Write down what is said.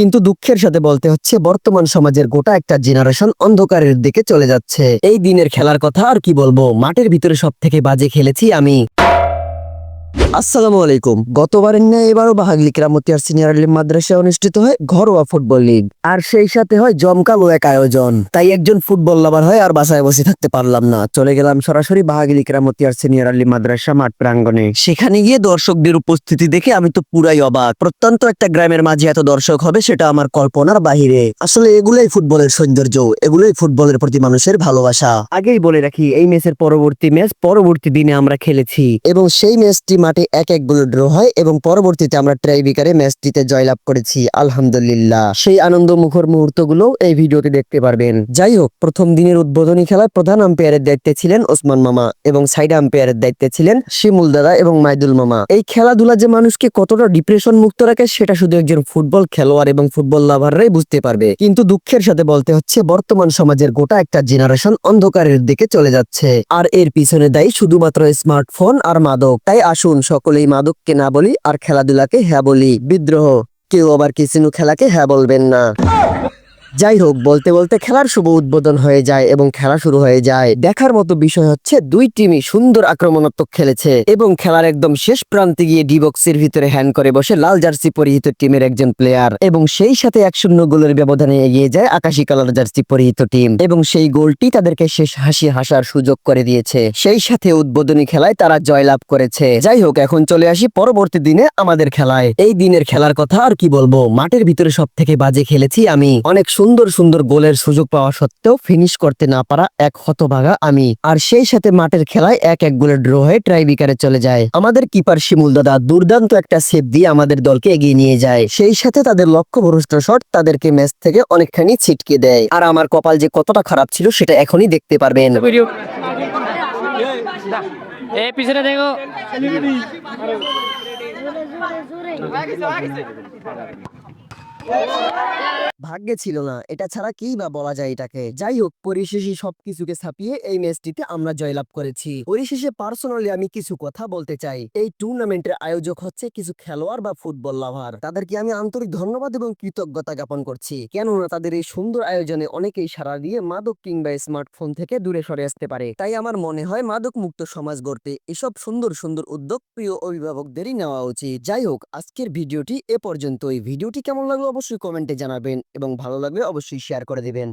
কিন্তু দুঃখের সাথে বলতে হচ্ছে, বর্তমান সমাজের গোটা একটা জেনারেশন অন্ধকারের দিকে চলে যাচ্ছে। এই দিনের খেলার কথা আর কি বলব? মাঠের ভিতরে সব থেকে বাজে খেলেছি আমি। আসসালামু আলাইকুম। গতবারের ন্যায় এবারও বাহাগলি কেরামতিয়ার সিনিয়র আলিম মাদ্রাসায় অনুষ্ঠিত হয় ঘরোয়া ফুটবল লিগ। আর সেই সাথে হয় জমকালো এক আয়োজন। তাই একজন ফুটবল লাভার হয় আর বাসায় বসে থাকতে পারলাম না। চলে গেলাম সরাসরি বাহাগলি কেরামতিয়ার সিনিয়র আলিম মাদ্রাসা মাঠ প্রাঙ্গণে। সেখানে গিয়ে দর্শকদের উপস্থিতি দেখে আমি তো পুরাই অবাক। প্রত্যন্ত একটা গ্রামের মাঝে এত দর্শক হবে সেটা আমার কল্পনার বাহিরে। আসলে এগুলোই ফুটবলের সৌন্দর্য। এগুলোই ফুটবলের প্রতি মানুষের ভালোবাসা। আগেই বলে রাখি, এই ম্যাচের পরবর্তী ম্যাচ পরবর্তী দিনে আমরা খেলেছি। এবং সেই ম্যাচটি মাঠে এক এক গোলে ড্র হয় এবং পরবর্তীতে আমরা ট্রাইবিকারে ম্যাচটিতে জয়লাভ করেছি। আলহামদুলিল্লাহ। সেই আনন্দ মুখর মুহূর্তগুলো এই ভিডিওতে দেখতে পারবেন। যাই হোক, প্রথম দিনের উদ্বোধনী খেলায় প্রধান আম্পায়ারের দায়িত্বে ছিলেন ওসমান মামা এবং সাইড আম্পায়ারের দায়িত্বে ছিলেন শিমুল দাদা এবং মাইদুল মামা। এই খেলাধুলা যে মানুষকে কতটা ডিপ্রেশন মুক্ত রাখে সেটা শুধু একজন ফুটবল খেলোয়াড় এবং ফুটবল লাভাররাই বুঝতে পারবে। কিন্তু দুঃখের সাথে বলতে হচ্ছে, বর্তমান সমাজের গোটা একটা জেনারেশন অন্ধকারের দিকে চলে যাচ্ছে। আর এর পিছনে দায়ী শুধুমাত্র স্মার্টফোন আর মাদক। তাই আসুন সকলেই মাদককে না বলি আর খেলাধুলাকে হ্যাঁ বলি। বিদ্রোহ, কেউ আবার কিসিনু খেলাকে হ্যাঁ বলবেন না। যাই হোক, বলতে বলতে খেলার শুভ উদ্বোধন হয়ে যায় এবং খেলা শুরু হয়ে যায়। দেখার মতো বিষয় হচ্ছে, দুই টিমই সুন্দর আক্রমণাত্মক খেলেছে এবং খেলার একদম শেষ প্রান্তে গিয়ে ডি বক্সের ভিতরে হ্যান্ড করে বসে লাল জার্সি পরিহিত টিমের একজন প্লেয়ার এবং সেই সাথে এক শূন্য গোলের ব্যবধানে এগিয়ে যায় আকাশি কালার জার্সি পরিহিত টিম এবং সেই গোলটি তাদেরকে শেষ হাসি হাসার সুযোগ করে দিয়েছে। সেই সাথে উদ্বোধনী খেলায় তারা জয়লাভ করেছে। যাই হোক, এখন চলে আসি পরবর্তী দিনে আমাদের খেলায়। এই দিনের খেলার কথা আর কি বলব? মাঠের ভিতরে সব থেকে বাজে খেলেছি আমি। অনেক সুন্দর সুন্দর গোলের সুযোগ পাওয়া সত্ত্বেও ফিনিশ করতে না পারা এক হতভাগা আমি আর সেই সাথে মাঠের খেলায় এক এক গোলে ড্র হয়ে ট্রাইবিকারে চলে যায় আমাদের কিপার শিমুল দাদা দুর্দান্ত একটা সেভ দিয়ে আমাদের দলকে এগিয়ে নিয়ে যায় সেই সাথে তাদের লক্ষ্য ভরষ্ট শট তাদেরকে ম্যাচ থেকে অনেকখানি ছিটকে দেয় আর আমার কপাল যে কতটা খারাপ ছিল সেটা এখনই দেখতে পারবেন দেখো ভাগ্যে ছিল না। এটা ছাড়া কি বা বলা যায় এটাকে। যাই হোক, পরিশেষে সবকিছুকে ছাপিয়ে এই ম্যাচটিতে আমরা জয়লাভ করেছি। পরিশেষে পার্সোনালি আমি কিছু কথা বলতে চাই। এই টুর্নামেন্টের আয়োজক হচ্ছে কিছু খেলোয়াড় বা ফুটবল লাভার। তাদেরকে আমি আন্তরিক ধন্যবাদ এবং কৃতজ্ঞতা জ্ঞাপন করছি। কেননা তাদের এই সুন্দর আয়োজনে অনেকেই সারা দিয়ে মাদক কিংবা স্মার্টফোন থেকে দূরে সরে আসতে পারে। তাই আমার মনে হয় মাদক মুক্ত সমাজ গড়তে এসব সুন্দর সুন্দর উদ্যোগ প্রিয় অভিভাবকদেরই নেওয়া উচিত। যাই হোক, আজকের ভিডিওটি এ পর্যন্তই। ভিডিওটি কেমন লাগল অবশ্যই কমেন্টে জানাবেন এবং ভালো লাগলে অবশ্যই শেয়ার করে দিবেন।